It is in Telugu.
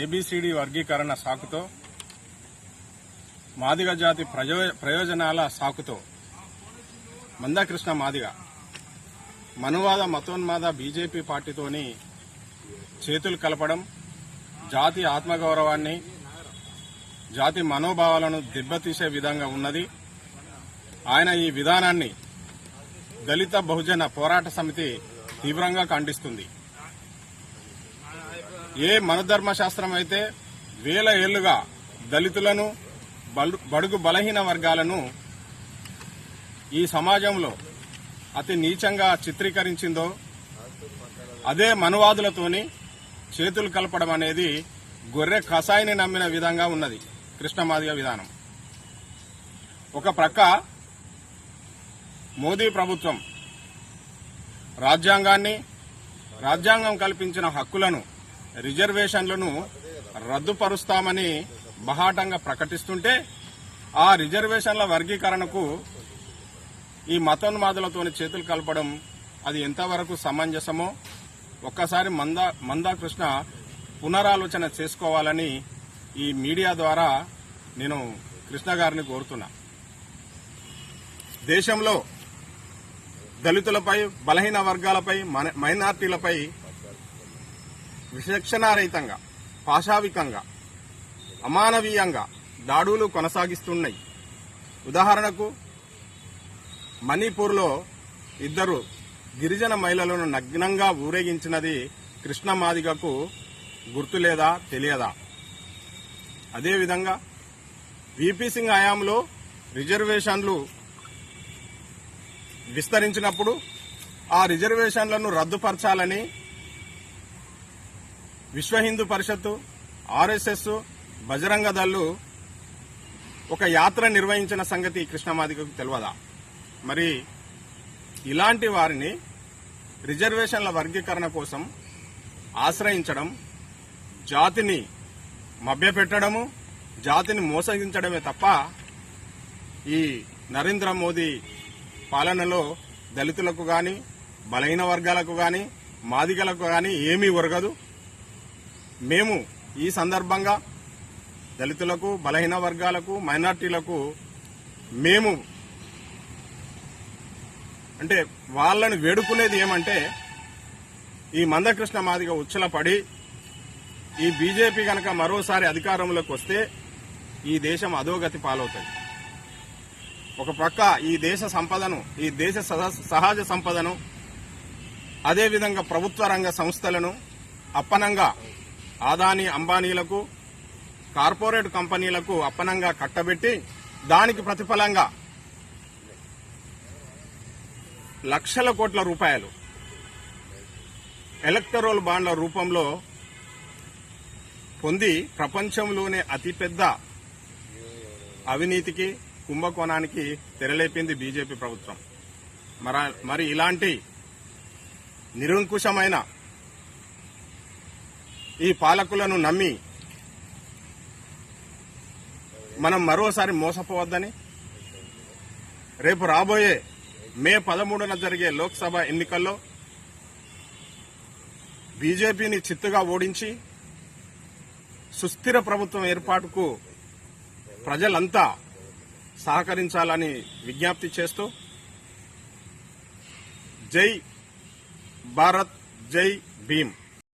ఏబిసిడి వర్గీకరణ సాకుతో మాదిగ జాతి ప్రయోజనాల సాకుతో మందాకృష్ణ మాదిగ మనువాద మతోన్మాద బీజేపీ పార్టీతోని చేతులు కలపడం జాతి ఆత్మగౌరవాన్ని జాతి మనోభావాలను దెబ్బతీసే విధంగా ఉన్నది. ఆయన ఈ విధానాన్ని దళిత బహుజన పోరాట సమితి తీవ్రంగా ఖండిస్తుంది. ఏ మనధర్మ శాస్త్రం అయితే వేల ఏళ్ళుగా దళితులను బలు- బడుగు బలహీన వర్గాలను ఈ సమాజంలో అతి నీచంగా చిత్రీకరించిందో అదే మనువాదులతోని చేతులు కలపడం అనేది గొర్రె కషాయిని నమ్మిన విధంగా ఉన్నది. కృష్ణమాదిగ విధానం. ఒక ప్రక్క మోదీ ప్రభుత్వం రాజ్యాంగాన్ని రాజ్యాంగం కల్పించిన హక్కులను రిజర్వేషన్లను రద్దుపరుస్తామని బహాటంగా ప్రకటిస్తుంటే ఆ రిజర్వేషన్ల వర్గీకరణకు ఈ మతోన్మాదులతోని చేతులు కలపడం అది ఎంతవరకు సమంజసమో ఒక్కసారి మందా మందాకృష్ణ పునరాలోచన చేసుకోవాలని ఈ మీడియా ద్వారా నేను కృష్ణ గారిని కోరుతున్నా. దేశంలో దళితులపై బలహీన వర్గాలపై మన- మైనార్టీలపై విచక్షణారహితంగా పాశావికంగా అమానవీయంగా దాడులు కొనసాగిస్తున్నాయి. ఉదాహరణకు మణిపూర్లో ఇద్దరు గిరిజన మహిళలను నగ్నంగా ఊరేగించినది కృష్ణమాదిగకు గుర్తు లేదా తెలియదా? అదేవిధంగా వీపీ సింగ్ హయాంలో రిజర్వేషన్లు విస్తరించినప్పుడు ఆ రిజర్వేషన్లను రద్దుపరచాలని విశ్వ హిందూ పరిషత్తు ఆర్ఎస్ఎస్ బజరంగ దళ్ళు ఒక యాత్ర నిర్వహించిన సంగతి కృష్ణమాదిగకు తెలియదా మరి ఇలాంటి వారిని రిజర్వేషన్ల వర్గీకరణ కోసం ఆశ్రయించడం జాతిని మభ్యపెట్టడము జాతిని మోసగించడమే తప్ప ఈ నరేంద్ర మోదీ పాలనలో దళితులకు కానీ బలహీన వర్గాలకు కానీ మాదిగలకు కానీ ఏమీ ఒరగదు. మేము ఈ సందర్భంగా దళితులకు బలహీన వర్గాలకు మైనార్టీలకు మేము అంటే వాళ్ళని వేడుకునేది ఏమంటే ఈ మందకృష్ణ మాదిగ ఉచ్చలపడి ఈ బీజేపీ కనుక మరోసారి అధికారంలోకి వస్తే ఈ దేశం అధోగతి పాలవుతుంది. ఒక ప్రక్క ఈ దేశ సంపదను ఈ దేశ సహ- సహజ సంపదను అదేవిధంగా ప్రభుత్వ రంగ సంస్థలను అప్పనంగా ఆదాని అంబానీలకు కార్పొరేట్ కంపెనీలకు అప్పనంగా కట్టబెట్టి దానికి ప్రతిఫలంగా లక్షల కోట్ల రూపాయలు ఎలక్టరోల్ బాండ్ల రూపంలో పొంది ప్రపంచంలోనే అతిపెద్ద అవినీతికి కుంభకోణానికి తెరలేపింది బీజేపీ ప్రభుత్వం. మర- మరి ఇలాంటి నిరంకుశమైన ఈ పాలకులను నమ్మి మనం మరోసారి మోసపోవద్దని రేపు రాబోయే మే పదమూడున జరిగే లోక్సభ ఎన్నికల్లో బీజేపీని చిత్తుగా ఓడించి సుస్థిర ప్రభుత్వం ఏర్పాటుకు ప్రజలంతా సహకరించాలని విజ్ఞప్తి చేస్తూ జై భారత్ జై భీమ్.